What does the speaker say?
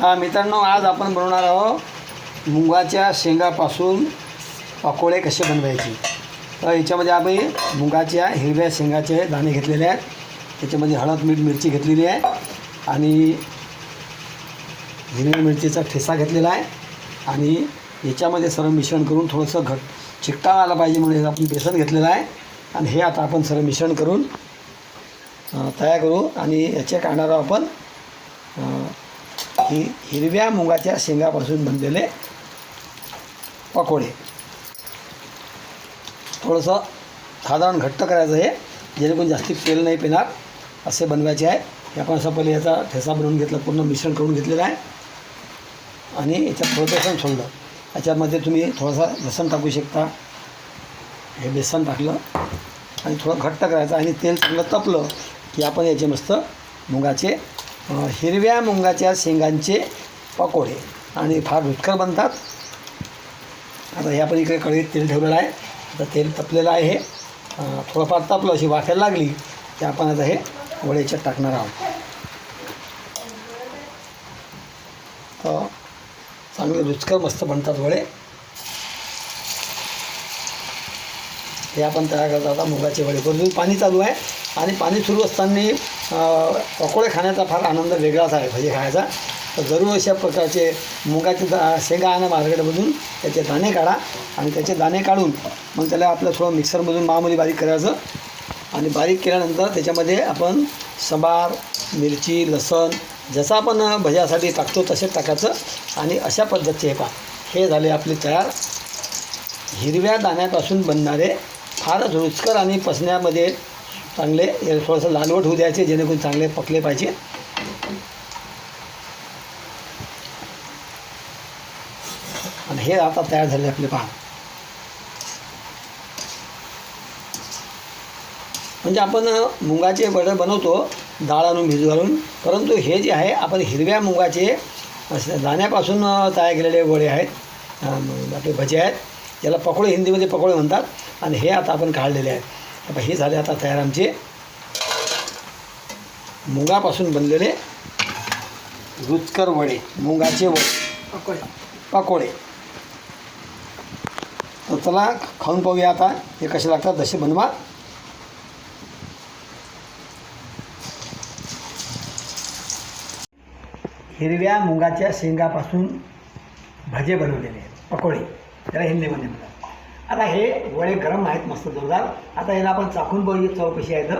हा मित्रांनो आज आपण बनवणार आहोत मुगाच्या शेंगापासून पकोडे कसे बनवायचे. तर याच्यामध्ये आम्ही मुगाच्या हिरव्या शेंगाचे दाणे घेतलेले आहेत. त्याच्यामध्ये हळद मीठ मिरची घेतलेली आहे. आणि हिरव्या मिरचीचा ठेसा घेतलेला आहे. आणि याच्यामध्ये सर्व मिश्रण करून थोडंसं घट चिकटा आला पाहिजे म्हणून आपण बेसन घेतलेलं आहे. आणि हे आता आपण सर्व मिश्रण करून तयार करू. आणि याचे काढणार आपण ही हिरव्या मुगाच्या शेंगापासून बनलेले पकोडे. थोडंसं साधारण घट्ट करायचं हे जेणेकरून जास्ती तेल नाही पिणार. असे बनवायचे आहे. हे आपण असं पहिले याचा ठेसा बनवून घेतला. पूर्ण मिश्रण करून घेतलेलं आहे. आणि याच्यात थोडं बेसन सोडलं. याच्यामध्ये तुम्ही थोडासा लसण टाकू शकता. हे बेसन टाकलं. आणि थोडं घट्ट करायचं. आणि तेल चांगलं तपलं की आपण याचे मस्त मुगाचे हिरव्या मुगाच्या शेंगांचे पकोडे. आणि फार रुचकर बनतात. आता हे आपण इकडे कढईत तेल ठेवलेलं आहे. आता तेल तपलेलं आहे. हे थोडंफार तपलं अशी वाफायला लागली की आपण आता हे वडे याच्यात टाकणार आहोत. तर चांगले रुचकर मस्त बनतात वडे. हे आपण तयार करत. आता मुगाचे वडे परंतु पाणी चालू आहे. आणि पाणी सुरू असताना पकोडे खाण्याचा फार आनंद वेगळाच आहे भजे खायचा. तर जरूर अशा प्रकारचे मुगाचे दा शेंगा आणा मार्केटमधून. त्याचे दाणे काढा आणि त्याचे दाणे काढून मग त्याला आपलं थोडं मिक्सरमधून मामुली बारीक करायचं. आणि बारीक केल्यानंतर त्याच्यामध्ये आपण सबार मिरची लसण जसं आपण भज्यासाठी टाकतो तसेच टाकायचं. आणि अशा पद्धतीचे हे पहा. हे झाले आपले तयार. हिरव्या दाण्यापासून बनणारे फारच रुचकर आणि पसण्यामध्ये चांगले थोडंसं लालवट होऊ द्यायचे जेणेकरून चांगले पकले पाहिजे. आणि हे आता तयार झाले आपले पहा म्हणजे आपण मुगाचे बटर बनवतो डाळ आणून भिजू घालून. परंतु हे जे आहे आपण हिरव्या मुगाचे दाण्यापासून तयार केलेले वडे आहेत. आपले भजे आहेत. ज्याला पकोडे हिंदीमध्ये पकोडे म्हणतात. आणि हे आता आपण काढलेले आहेत. आता हे झाले आता तयार आमचे मुगापासून बनलेले रुचकर वडे. मुगाचे वडे. पकोडे. पकोडे. तर चला खाऊन पाहूया आता हे कसे लागतात तसे बनवा. हिरव्या मुगाच्या शेंगापासून भजे बनवलेले आहेत पकोडे. त्याला हिंदीमध्ये म्हणतात. आता हे वडे गरम आहेत मस्त जोरदार. आता याला आपण चाकून बघूया चव कशी आहे तर.